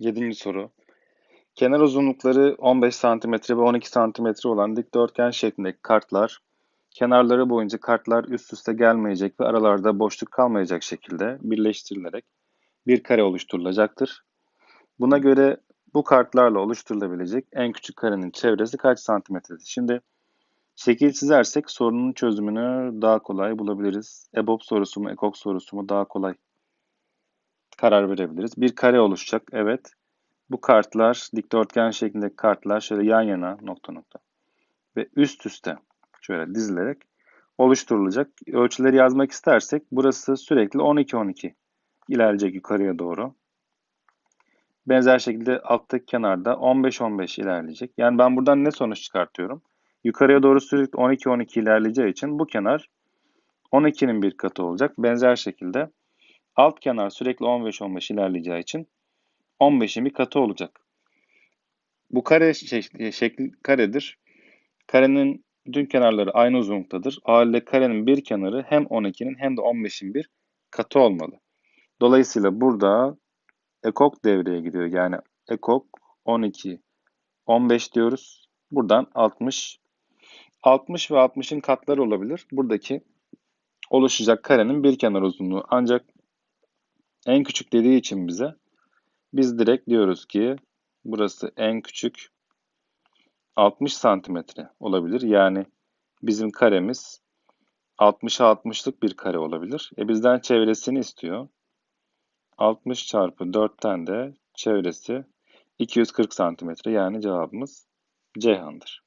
Yedinci soru. Kenar uzunlukları 15 cm ve 12 cm olan dikdörtgen şeklindeki kartlar, kenarları boyunca kartlar üst üste gelmeyecek ve aralarda boşluk kalmayacak şekilde birleştirilerek bir kare oluşturulacaktır. Buna göre bu kartlarla oluşturulabilecek en küçük karenin çevresi kaç santimetredir? Şimdi şekil çizersek sorunun çözümünü daha kolay bulabiliriz. EBOB sorusu mu, EKOK sorusu mu daha kolay karar verebiliriz. Bir kare oluşacak. Evet. Bu kartlar dikdörtgen şeklindeki kartlar şöyle yan yana nokta nokta ve üst üste şöyle dizilerek oluşturulacak. Ölçüleri yazmak istersek burası sürekli 12-12 ilerleyecek yukarıya doğru. Benzer şekilde alttaki kenarda 15-15 ilerleyecek. Yani ben buradan ne sonuç çıkartıyorum? Yukarıya doğru sürekli 12-12 ilerleyeceği için bu kenar 12'nin bir katı olacak. Benzer şekilde alt kenar sürekli 15-15 ilerleyeceği için 15'in bir katı olacak. Bu kare şekli, şekli karedir. Karenin bütün kenarları aynı uzunluktadır. O halde karenin bir kenarı hem 12'nin hem de 15'in bir katı olmalı. Dolayısıyla burada ekok devreye giriyor. Yani ekok 12, 15 diyoruz. Buradan 60. 60 ve 60'ın katları olabilir. Buradaki oluşacak karenin bir kenar uzunluğu. Ancak en küçük dediği için bize biz direkt diyoruz ki burası en küçük 60 santimetre olabilir. Yani bizim karemiz 60'a 60'lık bir kare olabilir. E bizden çevresini istiyor. 60 çarpı 4'ten de çevresi 240 santimetre. Yani cevabımız Ceyhan'dır.